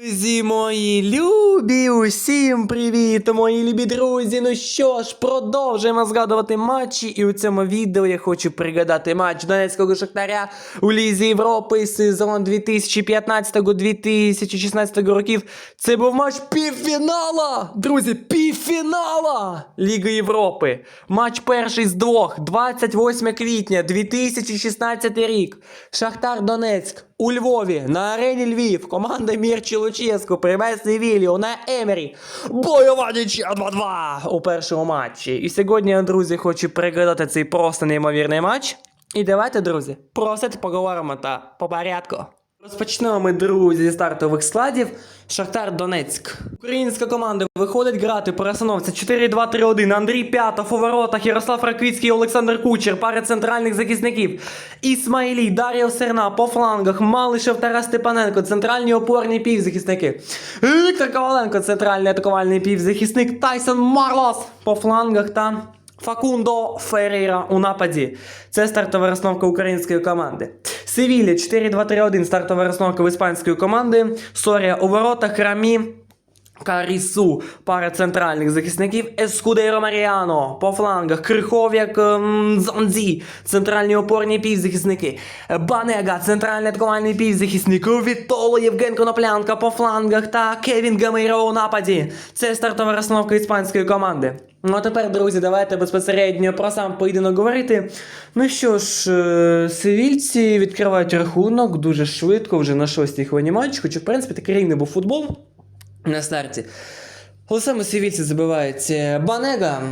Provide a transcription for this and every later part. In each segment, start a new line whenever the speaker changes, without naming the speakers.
Друзі мої любі, усім привіт, мої любі друзі. Ну що ж, продовжуємо згадувати матчі. І у цьому відео я хочу пригадати матч Донецького Шахтаря у Лізі Європи сезон 2015-2016 років. Це був матч півфінала! Друзі, півфінала Ліги Європи. Матч перший з двох, 28 квітня 2016 рік. Шахтар Донецьк у Львові на арені Львів. Команда Мірчі Луческу приймає Севілію на Емері. Бойова нічия 2-2 у першому матчі. І сьогодні я, друзі, хочу пригадати цей просто неймовірний матч. І давайте, друзі, просто поговоримо та по порядку. Розпочнемо ми, друзі, зі стартових складів. Шахтар Донецьк. Українська команда виходить грати по розстановці 4-2-3-1. Андрій П'ятов у воротах, Ярослав Раквіцький, Олександр Кучер, пари центральних захисників. Ісмаїлій, Дар'я Серна по флангах, Малишев Тарас Степаненко, центральні опорні півзахисники. Віктор Коваленко, центральний атакувальний півзахисник. Тайсон Марлос по флангах та Факундо Ферейра у нападі. Це стартова розновка української команди. Севілля 4-2-3-1 стартова розновка в іспанської команди. Сорія у воротах, Рамі. Карісу, пара центральних захисників, Ескудейро Маріано по флангах, Крихов'як ем, Зонзі, центральні опорні півзахисники, Банега, центральний атакувальний півзахисник, Вітоло Євген Коноплянка по флангах та Кевін Гамейро у нападі. Це стартова розстановка іспанської команди. Ну а тепер, друзі, давайте безпосередньо про сам поєдинок говорити. Ну що ж, сивільці севільці відкривають рахунок дуже швидко, вже на шостій хвилині матчу, хоча, в принципі, такий рівний був футбол на старті. Але саме сівіці забивається Банега.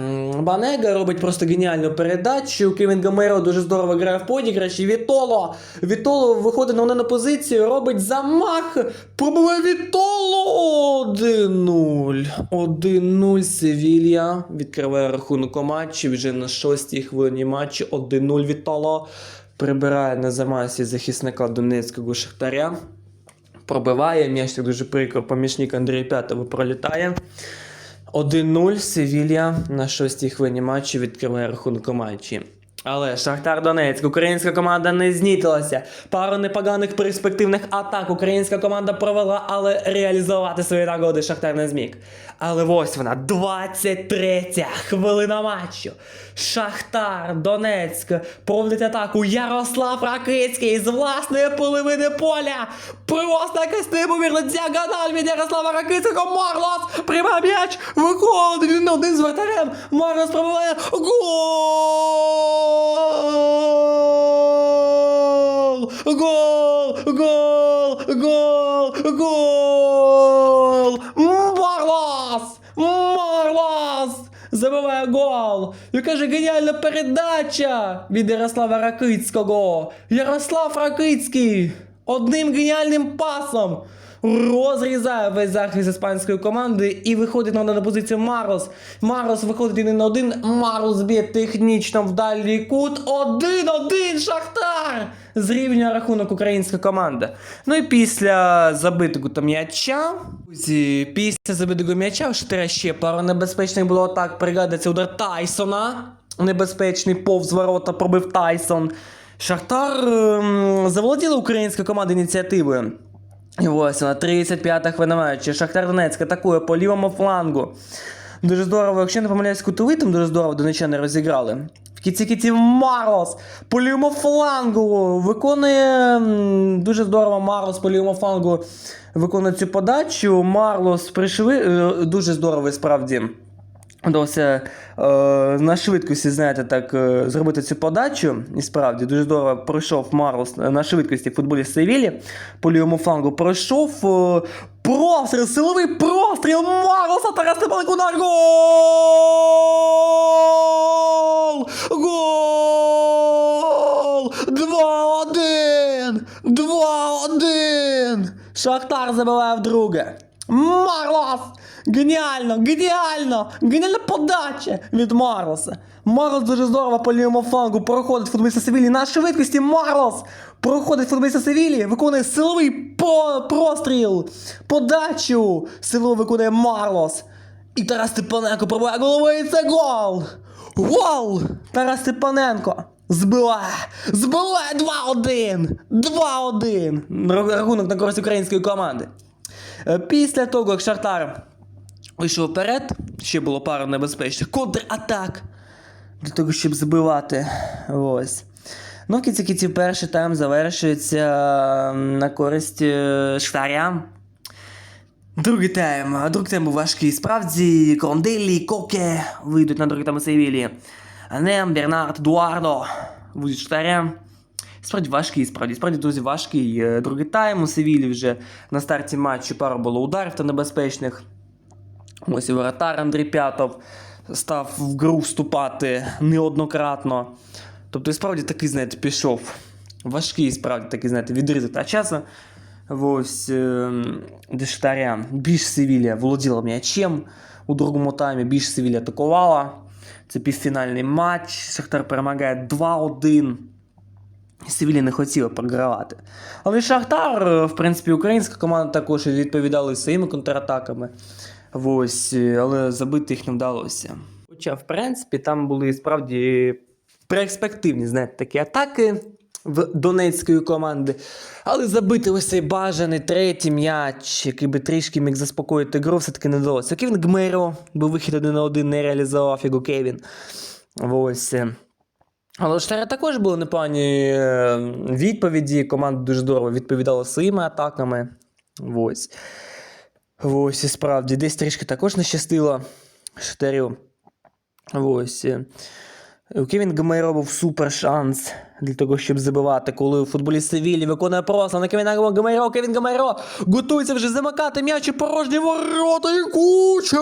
Банега робить просто геніальну передачу. Кевін Гамеро дуже здорово грає в подіграші. Вітоло. Вітоло виходить на на позицію, робить замах. Пробиває Вітоло. 1-0. 1-0 Севілья. Відкриває рахунок у матчі. Вже на шостій хвилині матчу. 1-0 Вітоло. Прибирає на замасі захисника Донецького Шахтаря пробиває, м'яч так дуже прикро, помічник Андрія П'ятого пролітає. 1-0 Севілья на шостій хвилині матчу відкриває рахунок матчі. Але Шахтар Донецьк, українська команда не знітилася. Пару непоганих перспективних атак українська команда провела, але реалізувати свої нагоди Шахтар не зміг. Але ось вона, 23 хвилина матчу. Шахтар Донецьк проводить атаку. Ярослав Ракицький з власної половини поля. Просто якась неймовірна діагональ від Ярослава Ракицького. Марлос приймає м'яч, виходить він один з вратарем. Марлос пробиває. Гол! Гол! Гол! Гол! Гол! Марлос! Марлос! Забиває гол! Яка ж геніальна передача від Ярослава Ракицького! Ярослав Ракицький! Одним геніальним пасом розрізає весь захист іспанської команди і виходить на, на позицію Марос. Марос виходить один на один. Марос б'є технічно в дальній кут. Один-один Шахтар! Зрівнює рахунок українська команда. Ну і після забитого м'яча. Після забитого м'яча у Шахтаря ще пару небезпечних було атак. Пригадується удар Тайсона. Небезпечний повз ворота пробив Тайсон. Шахтар ем, заволоділа українська команда ініціативою. І ось вона, 35-та хвилина чи Шахтар Донецьк атакує по лівому флангу. Дуже здорово, якщо не помиляюсь кутовитим, дуже здорово донечани розіграли. В кінці кінців Марлос по лівому флангу виконує дуже здорово Марлос по лівому флангу виконує цю подачу. Марлос пришви... е, дуже здорово справді. Вдалося е, на швидкості, знаєте, так, е, зробити цю подачу. І справді дуже здорово пройшов Марлос на швидкості футболіст Севілі. По лівому флангу пройшов. Е, простріл, силовий простріл Марлоса Тарас Степаненко удар. Гол! Гол! 2-1! 2-1! Шахтар забиває вдруге. Марлос! Геніально! Геніально! Геніальна подача від Марлоса. Марлос дуже здорово по лівому флангу проходить футболіста Севілі на швидкості. Марлос проходить футболіста Севілі, виконує силовий по- простріл. Подачу силову виконує Марлос. І Тарас Степаненко пробиває головою це гол! Гол! Тарас Степаненко збиває! Збиває 2-1! 2-1! Рахунок на користь української команди. Е, Після того, як Шахтар вийшов вперед, ще було пару небезпечних контратак для того, щоб забивати. Ось. Ну, в кінці кінців перший тайм завершується на користь е, Шахтаря. Другий тайм. Другий тайм був важкий. Справді, Кронделі, Коке вийдуть на другий тайм у Севілі. Нем, Бернард, Дуардо вийдуть Шахтаря. Справді важкий, справді, справді, друзі, важкий. Е, Другий тайм у Севілі вже на старті матчу пару було ударів та небезпечних. Ось і воротар Андрій П'ятов став в гру вступати неоднократно. Тобто, справді такий, знаєте, пішов. Важкий, справді такий, знаєте, відрізок та часу. Ось е, де Шахтаря більш Севілія володіла м'ячем у другому таймі, більш Севілія атакувала. Це півфінальний матч. Шахтар перемагає 2-1. Севілія не хотіла програвати. Але Шахтар, в принципі, українська команда також відповідала своїми контратаками. Ось, е, але забити їх не вдалося. Хоча, в принципі, там були справді перспективні, знаєте, такі атаки в Донецької команди. Але забити ось цей бажаний третій м'яч, який би трішки міг заспокоїти гру, все-таки не вдалося. Кевін Гмейро, бо вихід один на один не реалізував його Кевін. Ось. е. Але у Штара також були непогані е, відповіді. Команда дуже здорово відповідала своїми атаками. Ось. Ось, і справді, десь трішки також не щастило Штарю. Ось. е. Кевін Гамейро був супер шанс для того, щоб забивати, коли футболіст Севілі виконує просто на Кевіна Гамейро, Кевін Гамейро готується вже замикати м'яч і порожні ворота і кучер!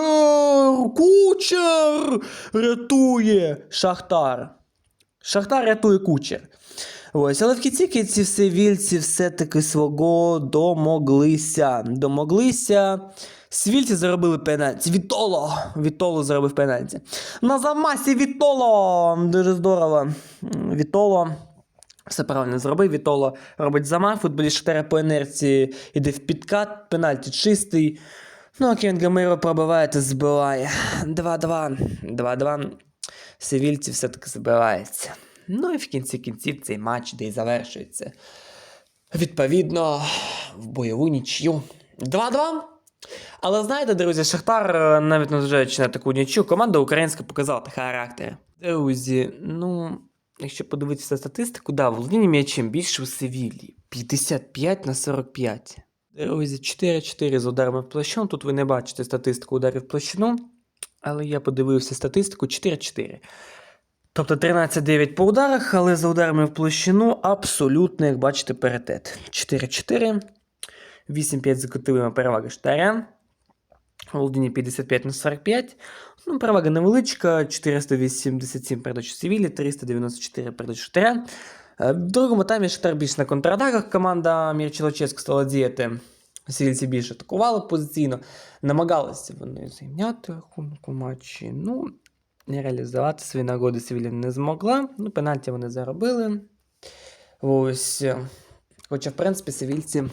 Кучер! Рятує Шахтар. Шахтар рятує кучер. Ось, але в кінці кінці севільці все-таки свого домоглися. Домоглися. Свільці заробили пенальті. Вітоло! Вітоло заробив пенальті. На замасі Вітоло! Дуже здорово. Вітоло. Все правильно зробив. Вітоло робить замах. Футболіст Шахтаря по інерції іде в підкат. Пенальті чистий. Ну, Кевін Гамейро пробиває та збиває. 2-2. 2-2. Севільці все-таки забивається. Ну і в кінці кінців цей матч, де й завершується. Відповідно, в бойову нічю. 2-2. Але знаєте, друзі, Шахтар, е, навіть незважаючи на таку нічю, команда українська показала характер. Друзі, ну, якщо подивитися статистику, да, володіння м'ячем більше у Севілі. 55 на 45. Друзі, 4-4 з ударами в площину. Тут ви не бачите статистику ударів в площину. Але я подивився статистику 4-4. Тобто 13-9 по ударах, але за ударами в площину абсолютно, як бачите, паритет. 4-4. 8-5 за переваги Штаря. Володіння 55 на 45. Ну, перевага невеличка. 487 передач Севілі, 394 передач Штаря. Е, В другому таймі Штар більш на контратаках. Команда Мірчелоческу стала діяти. Сівільці більше атакували позиційно. Намагалися вони зайняти рахунок матчі. Ну, реалізувати свої нагоди Севілля не змогла. Ну, пенальті вони заробили. Ось. Хоча, в принципі, севільці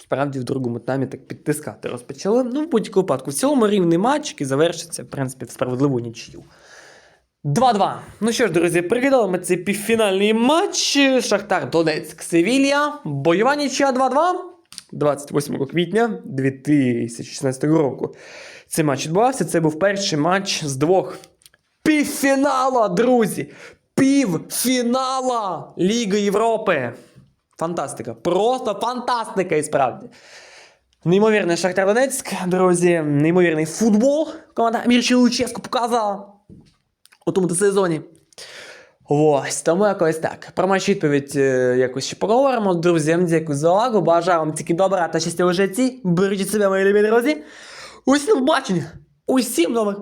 справді в другому таймі так підтискати розпочали. Ну, в будь-якому випадку, в цілому рівний матч, який завершиться, в принципі, в справедливу нічию. 2-2. Ну що ж, друзі, пригадали ми цей півфінальний матч. Шахтар Донецьк Севілія. Бойова нічия 2-2. 28 квітня 2016 року. Цей матч відбувався. Це був перший матч з двох півфінала, друзі! Півфінала Ліги Європи. Фантастика. Просто фантастика і справді. Неймовірний Шахтар Донецьк, друзі, неймовірний футбол. Команда Мірчі Луческу показала у тому сезоні. Ось, тому якось так. Про матч відповідь е, якось ще поговоримо. Друзі, дякую за увагу. Бажаю вам тільки добра та щастя у житті. Бережіть себе, мої любі друзі. Усім побачення. Усім нових.